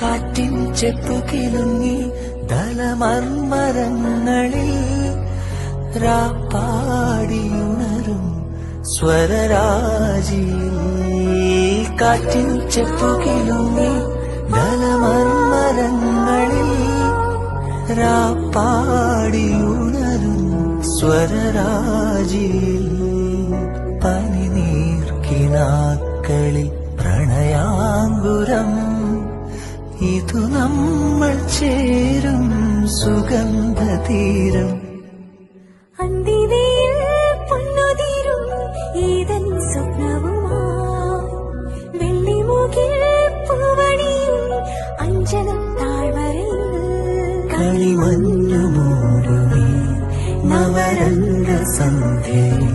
കാറ്റിൻ ചെപ്പു കിലുങ്ങി ദലമർമരങ്ങളിൽ രാപ്പാടിയുണരും സ്വരരാജിയിൽ. കാറ്റിൻ ചെപ്പു കിലുങ്ങി ദലമർമരങ്ങളിൽ രാപ്പാടിയുണരും സ്വരരാജിയിൽ. പനിനീർക്കിനാക്കളിൽ പ്രണയാങ്കുരം ഇതു നമ്മൾ ചേരും സുഗന്ധതീരം. അന്തിവയിൽ പൊന്നുതീരും ഏതൻ സ്വപ്നവുമാ. വെള്ളിമുകിൽ നവരംഗ സന്ധ്യയിൽ